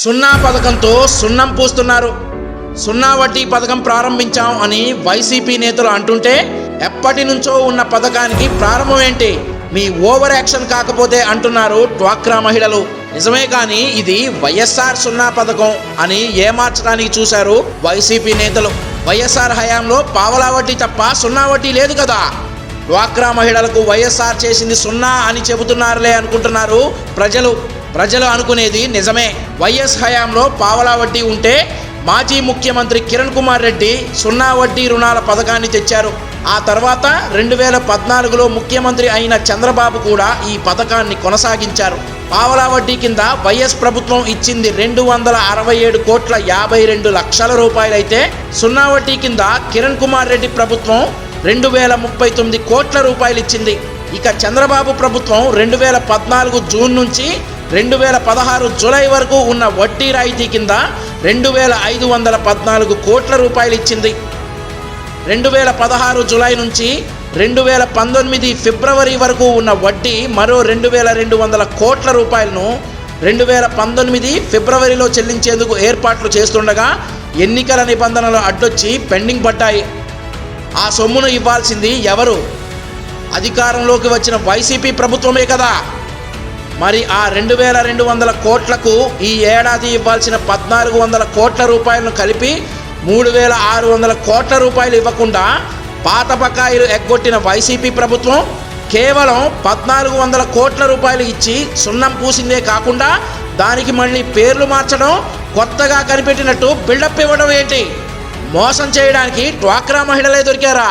సున్నా పథకంతో సున్నం పూస్తున్నారు. సున్నా వడ్డీ పథకం ప్రారంభించాం అని వైసీపీ నేతలు అంటుంటే ఎప్పటి నుంచో ఉన్న పథకానికి ప్రారంభం ఏంటి? మీ ఓవర్ యాక్షన్ కాకపోతే అంటున్నారు డ్వాక్రా మహిళలు. నిజమే కానీ ఇది వైఎస్ఆర్ సున్నా పథకం అని ఏమార్చడానికి చూశారు వైసీపీ నేతలు. వైఎస్ఆర్ హయాంలో పావలా వడ్డీ తప్ప సున్నా వడ్డీ లేదు కదా. డ్వాక్రా మహిళలకు వైఎస్ఆర్ చేసింది సున్నా అని చెబుతున్నారులే అనుకుంటున్నారు ప్రజలు. ప్రజలు అనుకునేది నిజమే. వైఎస్ హయాంలో పావలా వడ్డీ ఉంటే మాజీ ముఖ్యమంత్రి కిరణ్ కుమార్ రెడ్డి సున్నా వడ్డీ రుణాల పథకాన్ని తెచ్చారు. ఆ తర్వాత రెండు వేల పద్నాలుగులో ముఖ్యమంత్రి అయిన చంద్రబాబు కూడా ఈ పథకాన్ని కొనసాగించారు. పావలా వడ్డీ కింద వైఎస్ ప్రభుత్వం ఇచ్చింది రెండు వందల అరవై ఏడు కోట్ల యాభై రెండు లక్షల రూపాయలైతే సున్నా వడ్డీ కింద కిరణ్ కుమార్ రెడ్డి ప్రభుత్వం రెండు వేల ముప్పై తొమ్మిది కోట్ల రూపాయలు ఇచ్చింది. ఇక చంద్రబాబు ప్రభుత్వం రెండు వేల పద్నాలుగు జూన్ నుంచి రెండు వేల పదహారు జూలై వరకు ఉన్న వడ్డీ రాయితీ కింద రెండు వేల ఐదు వందల పద్నాలుగు కోట్ల రూపాయలు ఇచ్చింది. రెండు వేల పదహారు జూలై నుంచి రెండు వేల పంతొమ్మిది ఫిబ్రవరి వరకు ఉన్న వడ్డీ మరో రెండు వేల రెండు వందల కోట్ల రూపాయలను రెండు వేల పంతొమ్మిది ఫిబ్రవరిలో చెల్లించేందుకు ఏర్పాట్లు చేస్తుండగా ఎన్నికల నిబంధనలు అడ్డొచ్చి పెండింగ్ పడ్డాయి. ఆ సొమ్మును ఇవ్వాల్సింది ఎవరు? అధికారంలోకి వచ్చిన వైసీపీ ప్రభుత్వమే కదా. మరి ఆ రెండు వేల రెండు వందల కోట్లకు ఈ ఏడాది ఇవ్వాల్సిన పద్నాలుగు వందల కోట్ల రూపాయలను కలిపి మూడు వేల ఆరు వందల కోట్ల రూపాయలు ఇవ్వకుండా పాత బకాయిలు ఎగ్గొట్టిన వైసీపీ ప్రభుత్వం కేవలం పద్నాలుగు వందల కోట్ల రూపాయలు ఇచ్చి సున్నం పూసిందే కాకుండా దానికి మళ్ళీ పేర్లు మార్చడం కొత్తగా కనిపెట్టినట్టు బిల్డప్ ఇవ్వడం ఏంటి? మోసం చేయడానికి డ్వాక్రా మహిళలే దొరికారా?